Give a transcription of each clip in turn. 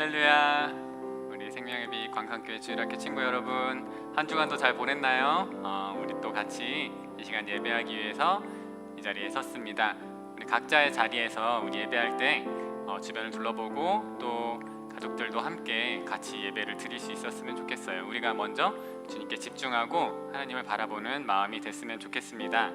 할렐루야. 우리 생명의 빛 광산교회 주일학교 친구 여러분 한 주간도 잘 보냈나요? 어, 우리 또 같이 이 시간 예배하기 위해서 이 자리에 섰습니다. 우리 각자의 자리에서 우리 예배할 때 어, 주변을 둘러보고 또 가족들도 함께 같이 예배를 드릴 수 있었으면 좋겠어요. 우리가 먼저 주님께 집중하고 하나님을 바라보는 마음이 됐으면 좋겠습니다.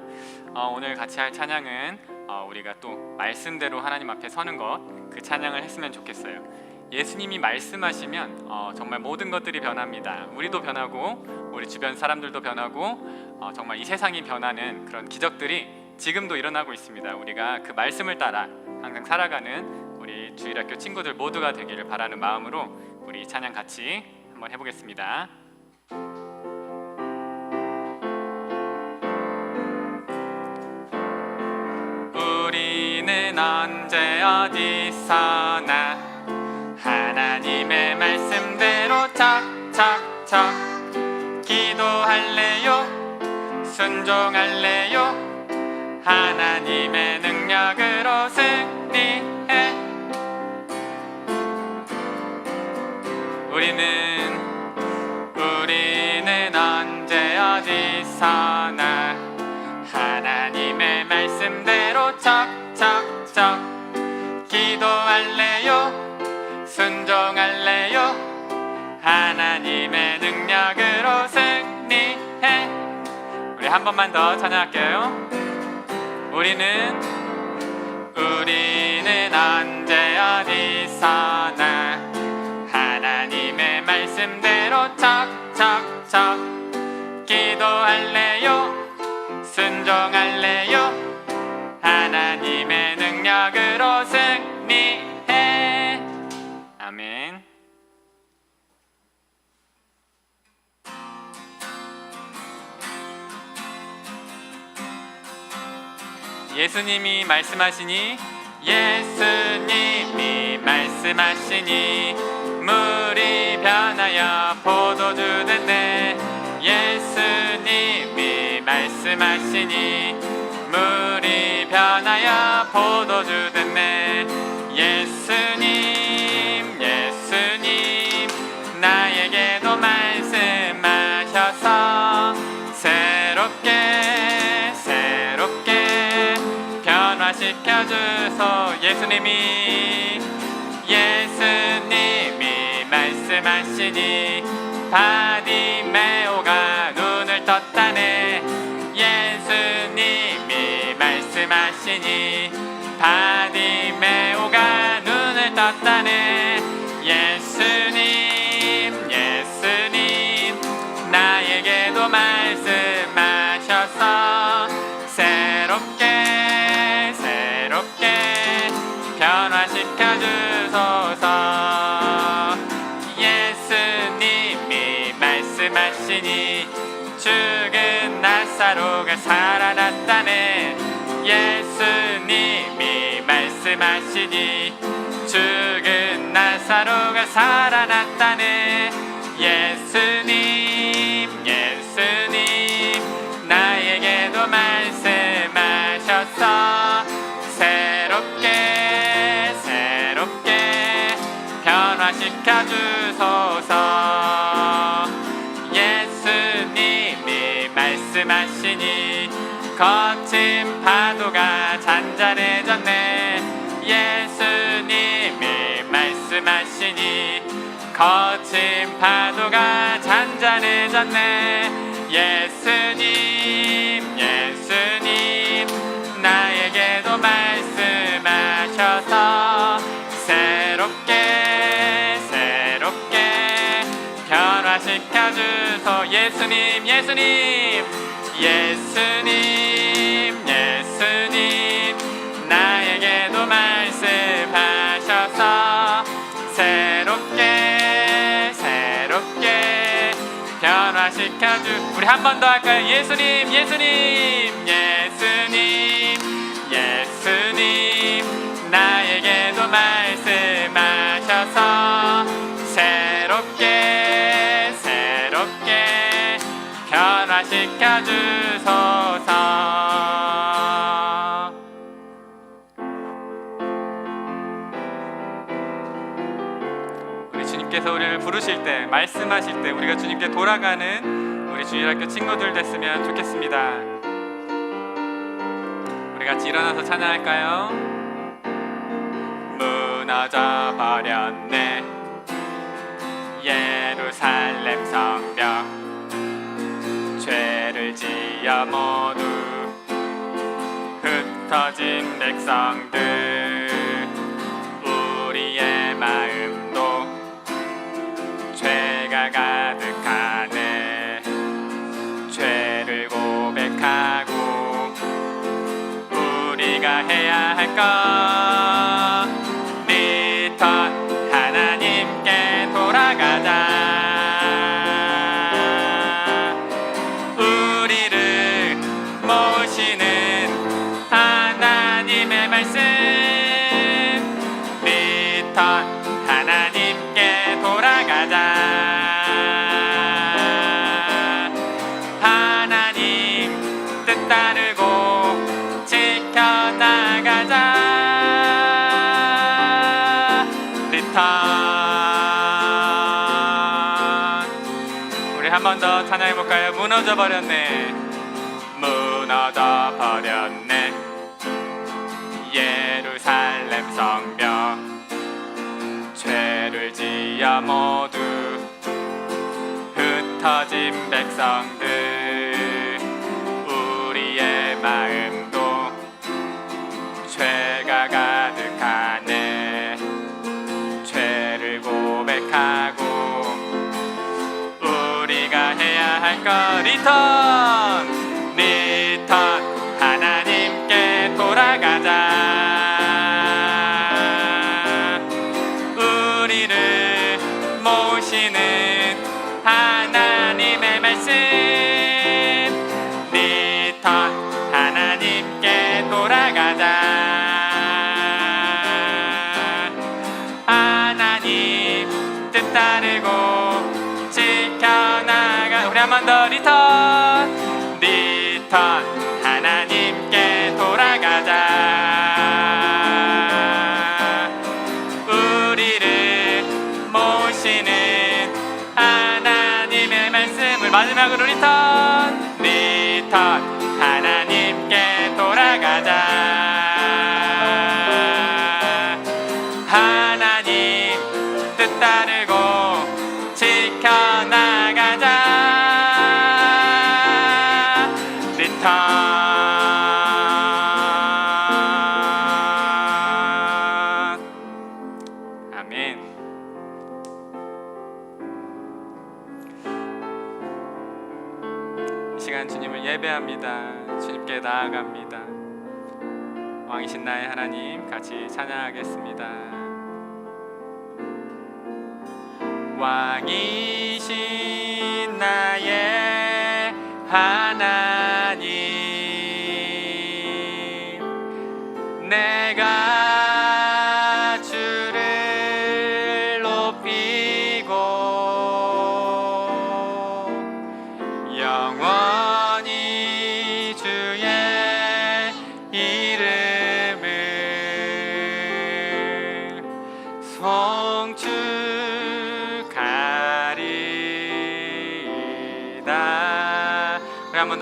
어, 오늘 같이 할 찬양은 어, 우리가 또 말씀대로 하나님 앞에 서는 것 그 찬양을 했으면 좋겠어요. 예수님이 말씀하시면 어, 정말 모든 것들이 변합니다. 우리도 변하고 우리 주변 사람들도 변하고 어, 정말 이 세상이 변하는 그런 기적들이 지금도 일어나고 있습니다. 우리가 그 말씀을 따라 항상 살아가는 우리 주일학교 친구들 모두가 되기를 바라는 마음으로 우리 이 찬양 같이 한번 해보겠습니다. 우리는 언제 어디서나 척척척 기도할래요? 순종할래요? 하나님의 능력으로 승리해. 우리는 우리는 언제 어디서나? 하나님의 말씀대로 척척척. 기도할래요? 순종할래요 하나님의 능력으로 승리해. 우리 한 번만 더 찬양할게요. 우리는 우리는 언제 어디서나 하나님의 말씀대로 척척척 기도할래요? 순종할래요 예수님이 말씀하시니 예수님이 말씀하시니 물이 변하여 포도주 됐네. 예수님이 말씀하시니 물이 변하여 포도주 됐네 예수님이 말씀하시니 바디메오가 눈을 떴다네. 예수님이 말씀하시니 바디메오가 눈을 떴다네. 예수님 말씀하시니 죽은 나사로가 살아났다네. 예수님이 말씀하시니 죽은 나사로가 살아났다네. 예수님 예수님 나에게도 말씀하셔서 새롭게 새롭게 변화시켜 주소서 거친 파도가 잔잔해졌네. 예수님이 말씀하시니 거친 파도가 잔잔해졌네. 예수님 예수님 나에게도 말씀하셔서 새롭게 새롭게 변화시켜 주소. 예수님 예수님 예수님 변화시켜 주 우리 한 번 더 할까요? 예수님 예수님 예수님 예수님. 나에게도 말씀하셔서 새롭게 새롭게 변화시켜 주소서 부르실 때 말씀하실 때 우리가 주님께 돌아가는 우리 주일학교 친구들 됐으면 좋겠습니다. 우리 같이 일어나서 찬양할까요? 무너져 버렸네 예루살렘 성벽 죄를 지어 모두 흩어진 백성들 해야 찬양해 볼까요? 무너져 버렸네. 무너져 버렸네. 예루살렘 성벽. 죄를 지어 모두 흩어진 백성들. 우리의 마음도 죄가 가 것 리턴 마지막으로 리턴 리턴 찬양하겠습니다. 왕이신 나의 하나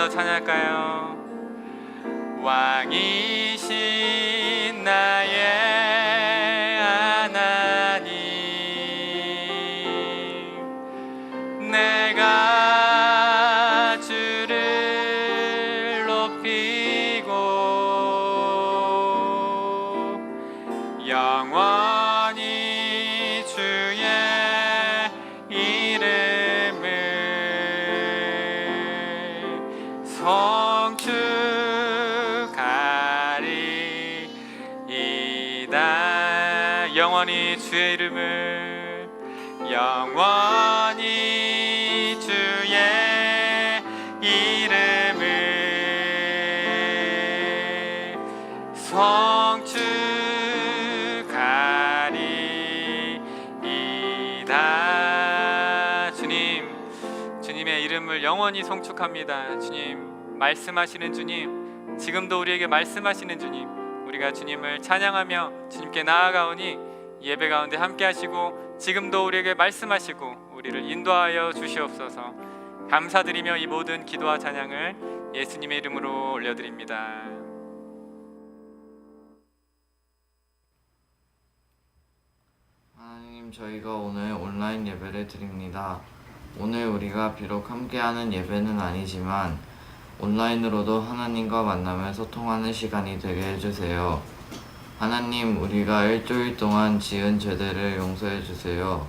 더 찬양할까요? 왕이신 나의 영원히 주의 영원히 성축합니다 주님 말씀하시는 주님 지금도 우리에게 말씀하시는 주님 우리가 주님을 찬양하며 주님께 나아가오니 예배 가운데 함께 하시고 지금도 우리에게 말씀하시고 우리를 인도하여 주시옵소서. 감사드리며 이 모든 기도와 찬양을 예수님의 이름으로 올려드립니다. 하나님, 저희가 오늘 온라인 예배를 드립니다. 오늘 우리가 비록 함께하는 예배는 아니지만 온라인으로도 하나님과 만나며 소통하는 시간이 되게 해주세요. 하나님, 우리가 일주일 동안 지은 죄들을 용서해 주세요.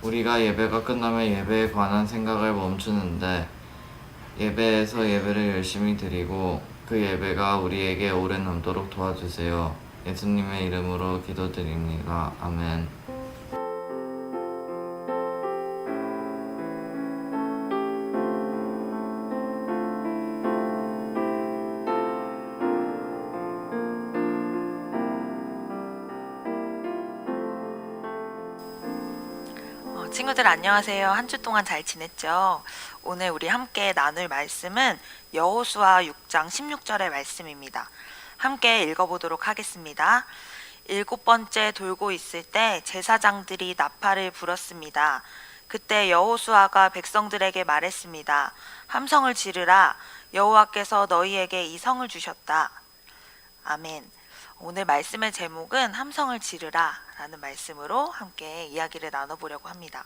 우리가 예배가 끝나면 예배에 관한 생각을 멈추는데 예배에서 예배를 열심히 드리고 그 예배가 우리에게 오래 남도록 도와주세요. 예수님의 이름으로 기도드립니다. 아멘. 친구들 안녕하세요. 한 주 동안 잘 지냈죠? 오늘 우리 함께 나눌 말씀은 여호수아 6장 16절의 말씀입니다. 함께 읽어보도록 하겠습니다. 일곱 번째 돌고 있을 때 제사장들이 나팔을 불었습니다. 그때 여호수아가 백성들에게 말했습니다. 함성을 지르라. 여호와께서 너희에게 이 성을 주셨다. 아멘. 오늘 말씀의 제목은 함성을 지르라 라는 말씀으로 함께 이야기를 나눠보려고 합니다.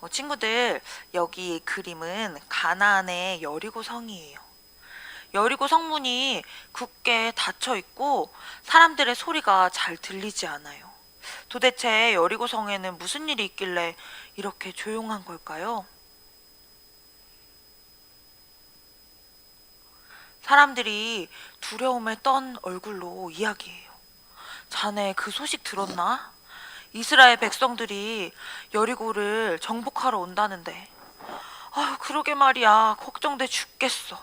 어, 친구들, 여기 그림은 가나안의 여리고 성이에요. 여리고 성문이 굳게 닫혀 있고 사람들의 소리가 잘 들리지 않아요. 도대체 여리고 성에는 무슨 일이 있길래 이렇게 조용한 걸까요? 사람들이 두려움에 떤 얼굴로 이야기해요. 자네 그 소식 들었나? 이스라엘 백성들이 여리고를 정복하러 온다는데. 아, 그러게 말이야. 걱정돼 죽겠어.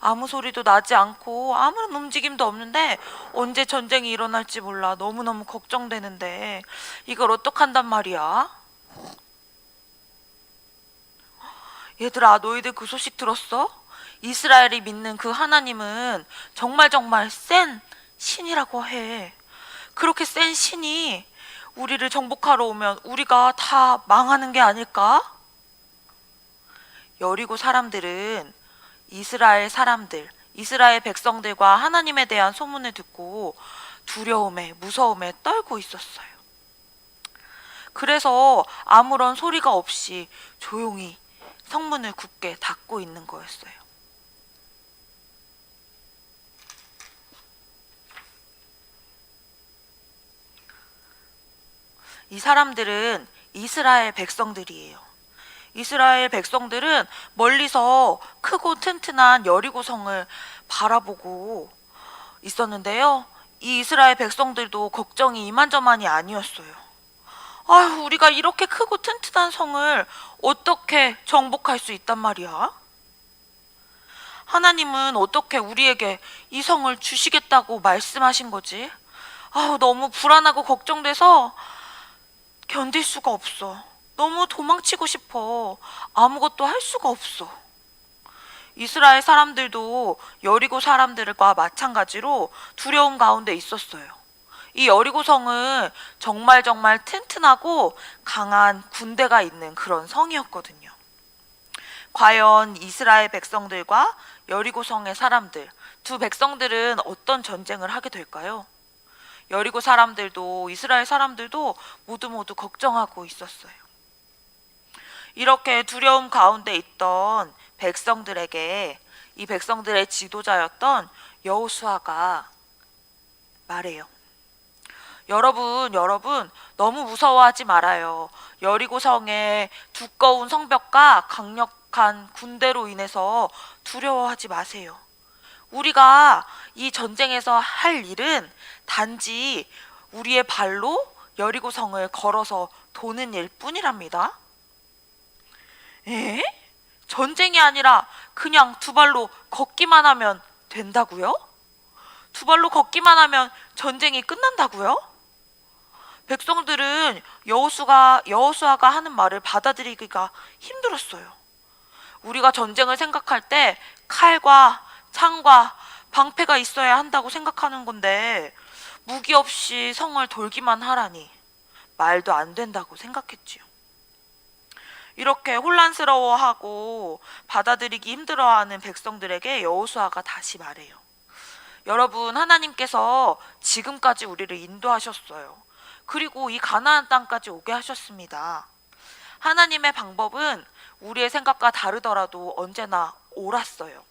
아무 소리도 나지 않고 아무런 움직임도 없는데 언제 전쟁이 일어날지 몰라. 너무너무 걱정되는데 이걸 어떡한단 말이야? 얘들아, 너희들 그 소식 들었어? 이스라엘이 믿는 그 하나님은 정말 정말 센 신이라고 해. 그렇게 센 신이 우리를 정복하러 오면 우리가 다 망하는 게 아닐까? 여리고 사람들은 이스라엘 사람들, 이스라엘 백성들과 하나님에 대한 소문을 듣고 두려움에, 무서움에 떨고 있었어요. 그래서 아무런 소리가 없이 조용히 성문을 굳게 닫고 있는 거였어요. 이 사람들은 이스라엘 백성들이에요. 이스라엘 백성들은 멀리서 크고 튼튼한 여리고성을 바라보고 있었는데요. 이 이스라엘 백성들도 걱정이 이만저만이 아니었어요. 아휴, 우리가 이렇게 크고 튼튼한 성을 어떻게 정복할 수 있단 말이야? 하나님은 어떻게 우리에게 이 성을 주시겠다고 말씀하신 거지? 아우, 너무 불안하고 걱정돼서 견딜 수가 없어. 너무 도망치고 싶어. 아무것도 할 수가 없어. 이스라엘 사람들도 여리고 사람들과 마찬가지로 두려움 가운데 있었어요. 이 여리고 성은 정말 정말 튼튼하고 강한 군대가 있는 그런 성이었거든요. 과연 이스라엘 백성들과 여리고 성의 사람들, 두 백성들은 어떤 전쟁을 하게 될까요? 여리고 사람들도 이스라엘 사람들도 모두 모두 걱정하고 있었어요. 이렇게 두려움 가운데 있던 백성들에게 이 백성들의 지도자였던 여호수아가 말해요. 여러분, 여러분, 너무 무서워하지 말아요. 여리고 성의 두꺼운 성벽과 강력한 군대로 인해서 두려워하지 마세요. 우리가 이 전쟁에서 할 일은 단지 우리의 발로 여리고 성을 걸어서 도는 일 뿐이랍니다. 에? 전쟁이 아니라 그냥 두 발로 걷기만 하면 된다고요? 두 발로 걷기만 하면 전쟁이 끝난다고요? 백성들은 여호수가 여호수아가 하는 말을 받아들이기가 힘들었어요. 우리가 전쟁을 생각할 때 칼과 창과 방패가 있어야 한다고 생각하는 건데 무기 없이 성을 돌기만 하라니 말도 안 된다고 생각했지요. 이렇게 혼란스러워하고 받아들이기 힘들어하는 백성들에게 여호수아가 다시 말해요. 여러분, 하나님께서 지금까지 우리를 인도하셨어요. 그리고 이 가나안 땅까지 오게 하셨습니다. 하나님의 방법은 우리의 생각과 다르더라도 언제나 옳았어요.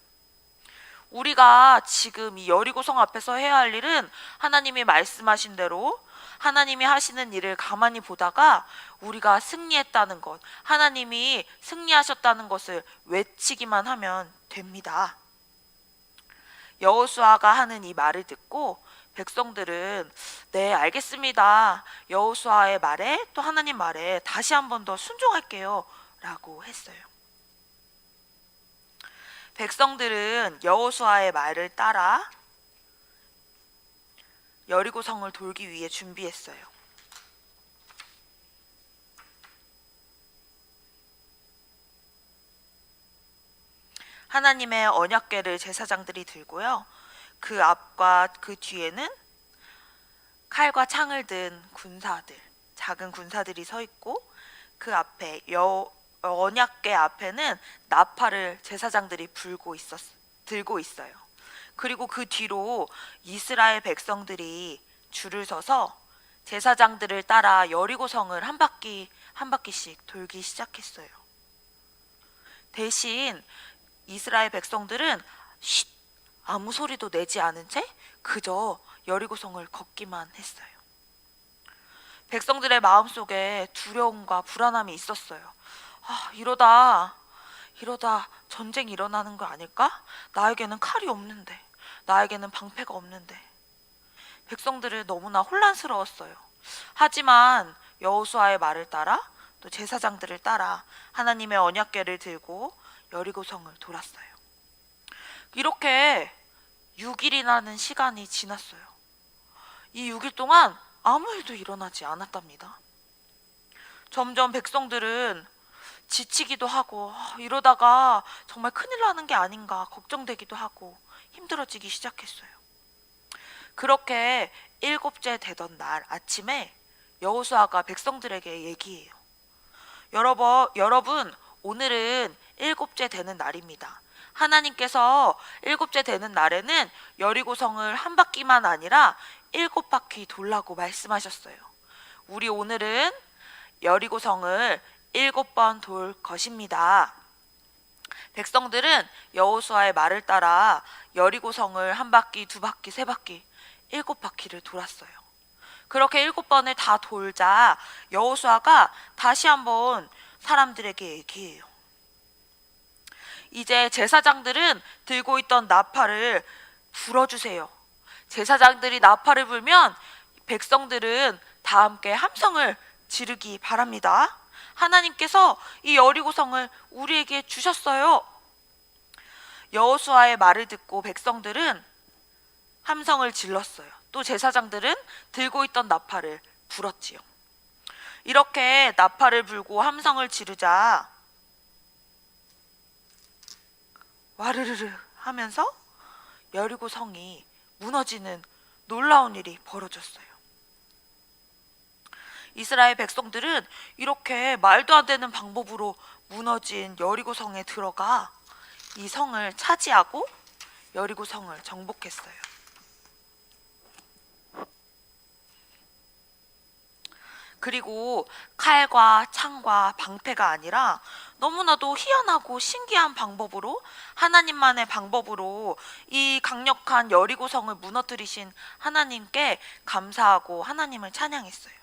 우리가 지금 이 여리고성 앞에서 해야 할 일은 하나님이 말씀하신 대로 하나님이 하시는 일을 가만히 보다가 우리가 승리했다는 것, 하나님이 승리하셨다는 것을 외치기만 하면 됩니다. 여호수아가 하는 이 말을 듣고 백성들은 네 알겠습니다. 여호수아의 말에 또 하나님 말에 다시 한 번 더 순종할게요라고 했어요. 백성들은 여호수아의 말을 따라 여리고 성을 돌기 위해 준비했어요. 하나님의 언약궤를 제사장들이 들고요. 그 앞과 그 뒤에는 칼과 창을 든 군사들, 작은 군사들이 서 있고 그 앞에 여 언약궤 앞에는 나팔을 제사장들이 불고 있었 들고 있어요. 그리고 그 뒤로 이스라엘 백성들이 줄을 서서 제사장들을 따라 여리고 성을 한 바퀴 한 바퀴씩 돌기 시작했어요. 대신 이스라엘 백성들은 쉿 아무 소리도 내지 않은 채 그저 여리고 성을 걷기만 했어요. 백성들의 마음속에 두려움과 불안함이 있었어요. 아, 이러다 이러다 전쟁이 일어나는 거 아닐까? 나에게는 칼이 없는데, 나에게는 방패가 없는데. 백성들은 너무나 혼란스러웠어요. 하지만 여호수아의 말을 따라 또 제사장들을 따라 하나님의 언약궤를 들고 여리고성을 돌았어요. 이렇게 6일이라는 시간이 지났어요. 이 6일 동안 아무 일도 일어나지 않았답니다. 점점 백성들은 지치기도 하고 아, 이러다가 정말 큰일 나는 게 아닌가 걱정되기도 하고 힘들어지기 시작했어요. 그렇게 일곱째 되던 날 아침에 여호수아가 백성들에게 얘기해요. 여러분, 여러분 오늘은 일곱째 되는 날입니다. 하나님께서 일곱째 되는 날에는 여리고성을 한 바퀴만 아니라 일곱 바퀴 돌라고 말씀하셨어요. 우리 오늘은 여리고성을 일곱 번 돌 것입니다. 백성들은 여호수아의 말을 따라 여리고성을 한 바퀴, 두 바퀴, 세 바퀴, 일곱 바퀴를 돌았어요. 그렇게 일곱 번을 다 돌자 여호수아가 다시 한번 사람들에게 얘기해요. 이제 제사장들은 들고 있던 나팔을 불어주세요. 제사장들이 나팔을 불면 백성들은 다 함께 함성을 지르기 바랍니다. 하나님께서 이 여리고성을 우리에게 주셨어요. 여호수아의 말을 듣고 백성들은 함성을 질렀어요. 또 제사장들은 들고 있던 나팔을 불었지요. 이렇게 나팔을 불고 함성을 지르자 와르르르 하면서 여리고 성이 무너지는 놀라운 일이 벌어졌어요. 이스라엘 백성들은 이렇게 말도 안 되는 방법으로 무너진 여리고 성에 들어가 이 성을 차지하고 여리고 성을 정복했어요. 그리고 칼과 창과 방패가 아니라 너무나도 희한하고 신기한 방법으로 하나님만의 방법으로 이 강력한 여리고성을 무너뜨리신 하나님께 감사하고 하나님을 찬양했어요.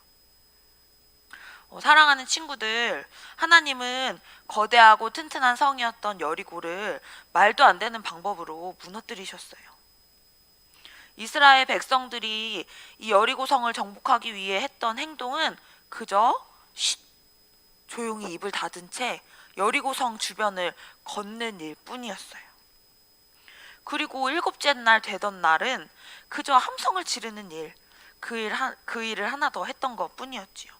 어, 사랑하는 친구들, 하나님은 거대하고 튼튼한 성이었던 여리고를 말도 안 되는 방법으로 무너뜨리셨어요. 이스라엘 백성들이 이 여리고 성을 정복하기 위해 했던 행동은 그저 쉿, 조용히 입을 닫은 채 여리고 성 주변을 걷는 일 뿐이었어요. 그리고 일곱째 날 되던 날은 그저 함성을 지르는 일, 그, 일, 하- 그 일을 하나 더 했던 것 뿐이었지요.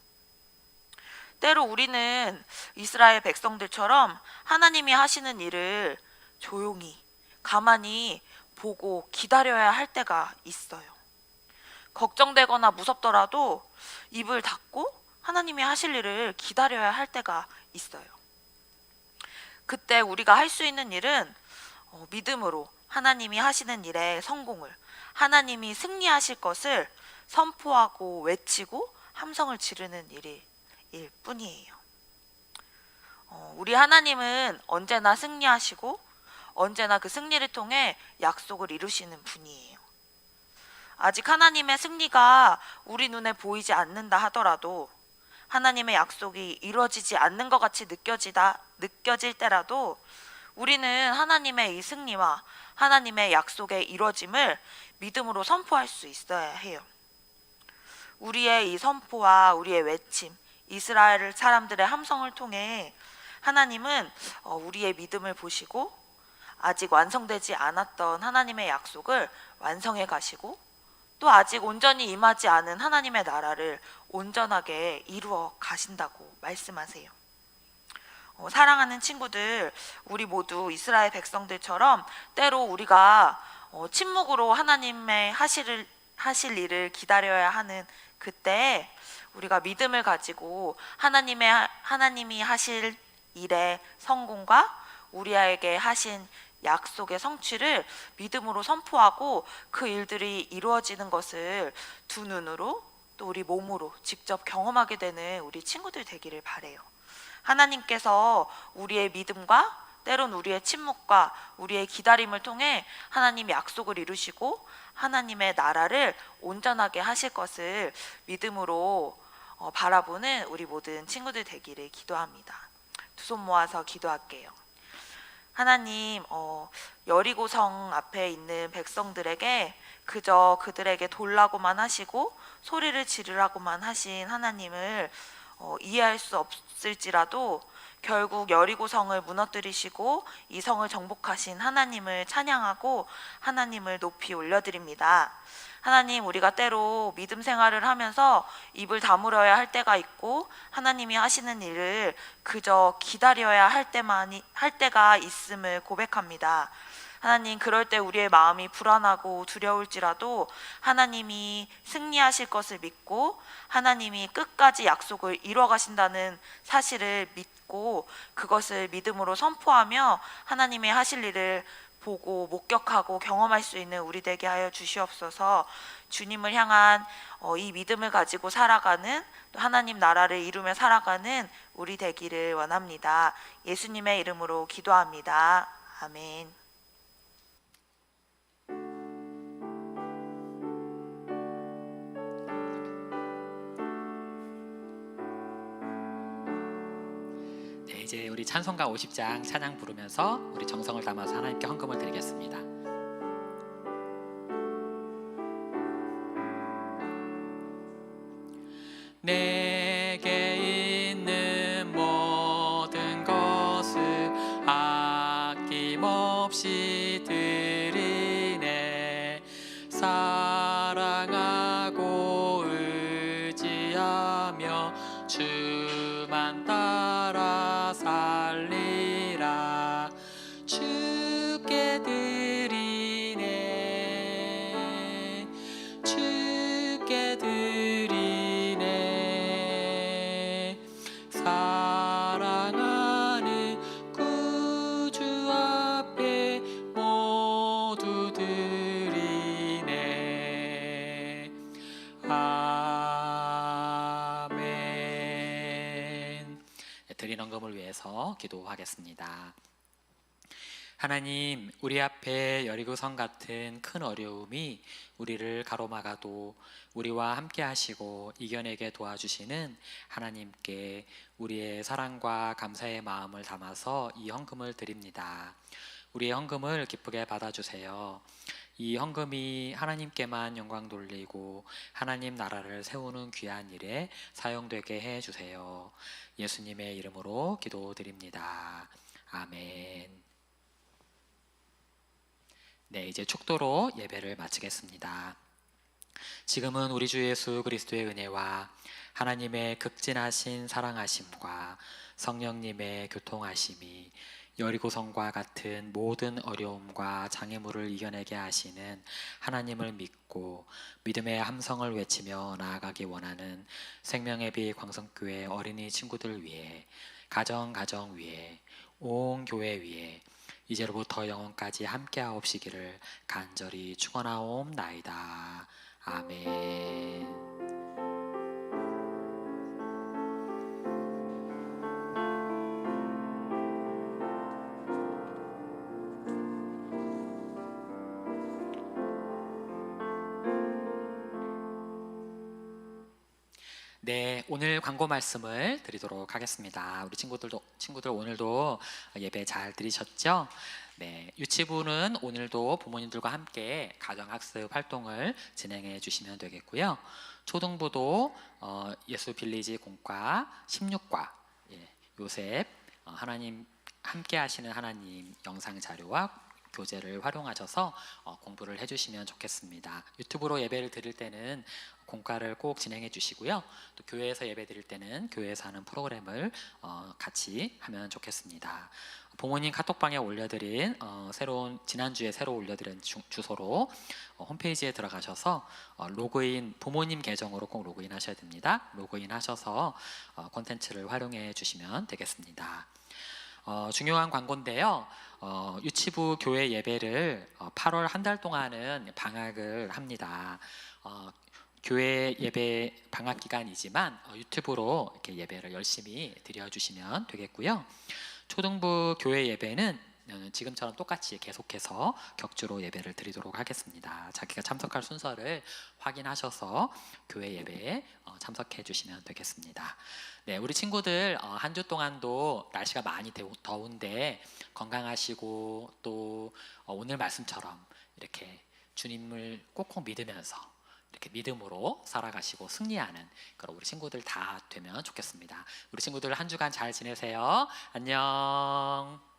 때로 우리는 이스라엘 백성들처럼 하나님이 하시는 일을 조용히, 가만히 보고 기다려야 할 때가 있어요. 걱정되거나 무섭더라도 입을 닫고 하나님이 하실 일을 기다려야 할 때가 있어요. 그때 우리가 할 수 있는 일은 어, 믿음으로 하나님이 하시는 일에 성공을 하나님이 승리하실 것을 선포하고 외치고 함성을 지르는 일이 일 뿐이에요. 어, 우리 하나님은 언제나 승리하시고 언제나 그 승리를 통해 약속을 이루시는 분이에요. 아직 하나님의 승리가 우리 눈에 보이지 않는다 하더라도 하나님의 약속이 이루어지지 않는 것 같이 느껴지다 느껴질 때라도 우리는 하나님의 이 승리와 하나님의 약속의 이루어짐을 믿음으로 선포할 수 있어야 해요. 우리의 이 선포와 우리의 외침, 이스라엘 사람들의 함성을 통해 하나님은 어, 우리의 믿음을 보시고 아직 완성되지 않았던 하나님의 약속을 완성해 가시고 또 아직 온전히 임하지 않은 하나님의 나라를 온전하게 이루어 가신다고 말씀하세요. 어, 사랑하는 친구들, 우리 모두 이스라엘 백성들처럼 때로 우리가 어, 침묵으로 하나님의 하실, 하실 일을 기다려야 하는 그때 우리가 믿음을 가지고 하나님의 하나님이 하실 일의 성공과 우리에게 하신 약속의 성취를 믿음으로 선포하고 그 일들이 이루어지는 것을 두 눈으로 또 우리 몸으로 직접 경험하게 되는 우리 친구들 되기를 바래요. 하나님께서 우리의 믿음과 때론 우리의 침묵과 우리의 기다림을 통해 하나님 약속을 이루시고 하나님의 나라를 온전하게 하실 것을 믿음으로 어, 바라보는 우리 모든 친구들 되기를 기도합니다. 두 손 모아서 기도할게요. 하나님, 어, 여리고성 앞에 있는 백성들에게 그저 그들에게 돌라고만 하시고 소리를 지르라고만 하신 하나님을 어, 이해할 수 없을지라도 결국 여리고 성을 무너뜨리시고 이 성을 정복하신 하나님을 찬양하고 하나님을 높이 올려드립니다. 하나님, 우리가 때로 믿음 생활을 하면서 입을 다물어야 할 때가 있고 하나님이 하시는 일을 그저 기다려야 할 때만이 할 때가 있음을 고백합니다. 하나님, 그럴 때 우리의 마음이 불안하고 두려울지라도 하나님이 승리하실 것을 믿고 하나님이 끝까지 약속을 이루어 가신다는 사실을 믿고 그것을 믿음으로 선포하며 하나님의 하실 일을 보고 목격하고 경험할 수 있는 우리 되게 하여 주시옵소서. 주님을 향한 어, 이 믿음을 가지고 살아가는 또 하나님 나라를 이루며 살아가는 우리 되기를 원합니다. 예수님의 이름으로 기도합니다. 아멘. 이제 우리 찬송가 50장 찬양 부르면서 우리 정성을 담아서 하나님께 헌금을 드리겠습니다. 기도하겠습니다. 하나님, 우리 앞에 여리고성 같은 큰 어려움이 우리를 가로막아도 우리와 함께 하시고 이겨내게 도와주시는 하나님께 우리의 사랑과 감사의 마음을 담아서 이 헌금을 드립니다. 우리의 헌금을 기쁘게 받아주세요. 이 헌금이 하나님께만 영광 돌리고 하나님 나라를 세우는 귀한 일에 사용되게 해 주세요. 예수님의 이름으로 기도드립니다. 아멘. 네, 이제 축도로 예배를 마치겠습니다. 지금은 우리 주 예수 그리스도의 은혜와 하나님의 극진하신 사랑하심과 성령님의 교통하심이 여리고성과 같은 모든 어려움과 장애물을 이겨내게 하시는 하나님을 믿고 믿음의 함성을 외치며 나아가기 원하는 생명의 빛 광성교회 어린이 친구들 위해 가정 가정 위해 온 교회 위에 이제로부터 영원까지 함께하옵시기를 간절히 축원하옵나이다. 아멘. 네, 오늘 광고 말씀을 드리도록 하겠습니다. 우리 친구들도 친구들 오늘도 예배 잘 들으셨죠? 네, 유치부는 오늘도 부모님들과 함께 가정 학습 활동을 진행해 주시면 되겠고요. 초등부도 어, 예수 빌리지 공과 16과 예, 요셉 어, 하나님 함께 하시는 하나님 영상 자료와 교재를 활용하셔서 어, 공부를 해주시면 좋겠습니다. 유튜브로 예배를 드릴 때는 공과를 꼭 진행해 주시고요. 또 교회에서 예배 드릴 때는 교회에서 하는 프로그램을 어, 같이 하면 좋겠습니다. 부모님 카톡방에 올려드린 어, 새로운 지난주에 새로 올려드린 주, 주소로 어, 홈페이지에 들어가셔서 어, 로그인 부모님 계정으로 꼭 로그인 하셔야 됩니다. 로그인 하셔서 어, 콘텐츠를 활용해 주시면 되겠습니다. 어, 중요한 광고인데요. 어, 유치부 교회 예배를 어, 8월 한 달 동안은 방학을 합니다. 어, 교회 예배 방학 기간이지만 어, 유튜브로 이렇게 예배를 열심히 드려주시면 되겠고요. 초등부 교회 예배는 어, 지금처럼 똑같이 계속해서 격주로 예배를 드리도록 하겠습니다. 자기가 참석할 순서를 확인하셔서 교회 예배에 어, 참석해 주시면 되겠습니다. 네, 우리 친구들 어, 한주 동안도 날씨가 많이 더- 더운데 건강하시고 또 어, 오늘 말씀처럼 이렇게 주님을 꼭꼭 믿으면서 이렇게 믿음으로 살아가시고 승리하는 그런 우리 친구들 다 되면 좋겠습니다. 우리 친구들 한 주간 잘 지내세요. 안녕.